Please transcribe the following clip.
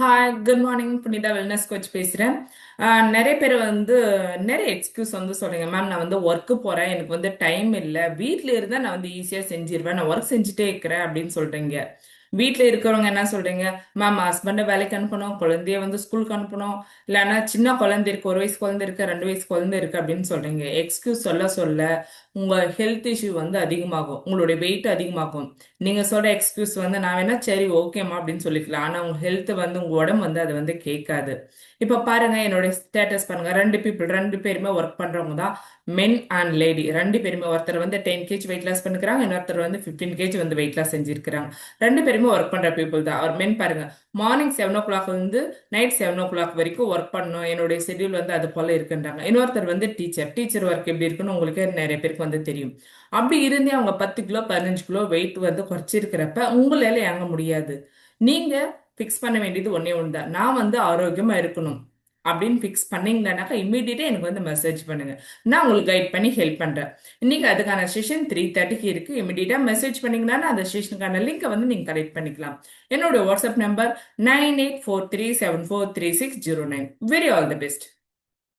Hi good morning Punitha wellness coach பேசுகிறேன் நிறைய பேர் வந்து நிறைய எக்ஸ்கியூஸ் வந்து சொல்லுங்க மேம் நான் வந்து ஒர்க்கு போகிறேன் எனக்கு வந்து டைம் இல்லை. வீட்டில் இருந்தால் நான் வந்து ஈஸியாக செஞ்சிருவேன். நான் ஒர்க் செஞ்சுட்டே இருக்கிறேன் அப்படின்னு சொல்கிறீங்க வீட்டில் இருக்கிறவங்க என்ன சொல்கிறீங்க மேம் ஹஸ்பண்டை வேலைக்கு அனுப்பணும். குழந்தைய வந்து ஸ்கூலுக்கு அனுப்பணும். இல்லைன்னா சின்ன குழந்தை இருக்கு. ஒரு வயசு குழந்தை இருக்கு. ரெண்டு வயசு குழந்தை இருக்கு அப்படின்னு சொல்கிறீங்க எக்ஸ்கியூஸ் சொல்ல சொல்ல உங்கள் ஹெல்த் இஷ்யூ வந்து அதிகமாகும். உங்களுடைய வெயிட் அதிகமாகும். நீங்கள் சொல்கிற எக்ஸ்கியூஸ் வந்து நான் வேணால் சரி ஓகேம்மா அப்படின்னு சொல்லிக்கலாம். ஆனால் உங்கள் ஹெல்த் வந்து உங்கள் உடம்பு வந்து அது வந்து கேட்காது. இப்போ பாருங்க என்னுடைய ஸ்டேட்டஸ் பாருங்கள் ரெண்டு பீப்புள் ரெண்டு பேருமே ஒர்க் பண்ணுறவங்க தான் மென் அண்ட் லேடி ரெண்டு பேருமே ஒருத்தர் வந்து டென் கேஜி வெயிட் லாஸ் பண்ணிக்கிறாங்க இன்னொருத்தர் வந்து ஃபிஃப்டீன் கேஜி வந்து வெயிட் லாஸ் செஞ்சுருக்கிறாங்க. ரெண்டு பேருமே ஒர்க் பண்ணுற பீப்புள் தான். அவர் மென் பாருங்கள் மார்னிங் செவன் ஓ கிளாக் வந்து நைட் செவன் ஓ கிளாக் வரைக்கும் ஒர்க் பண்ணணும். என்னுடைய ஷெடியூல் வந்து அது போல் இருக்குன்றாங்க. இன்னொருத்தர் வந்து டீச்சர் டீச்சர் ஒர்க் எப்படி இருக்குன்னு உங்களுக்கு நிறைய பேருக்கு வந்து தெரியும். அப்படி இருந்தே அவங்க பத்து கிலோ பதினஞ்சு கிலோ வெயிட் வந்து குறைச்சிருக்கிறப்ப உங்களால இறங்க முடியாது. நீங்க ஃபிக்ஸ் பண்ண வேண்டியது ஒன்னே ஒன்று தான் நான் வந்து ஆரோக்கியமா இருக்கணும் அப்படின்னு ஃபிக்ஸ் பண்ணீங்கன்னாக்கா இம்மீடியட்டாக எனக்கு வந்து மெசேஜ் பண்ணுங்க. நான் உங்களுக்கு கைட் பண்ணி ஹெல்ப் பண்ணுறேன் இன்னைக்கு அதுக்கான செஷன் த்ரீ தேர்ட்டிக்கு இருக்கு. இமீடியட்டாக மெசேஜ் பண்ணிங்கனா அந்த செஷனுக்கான லிங்கை வந்து நீங்கள் கலெக்ட் பண்ணிக்கலாம். என்னோட WhatsApp number nine eight four three seven four three six zero nine very all the best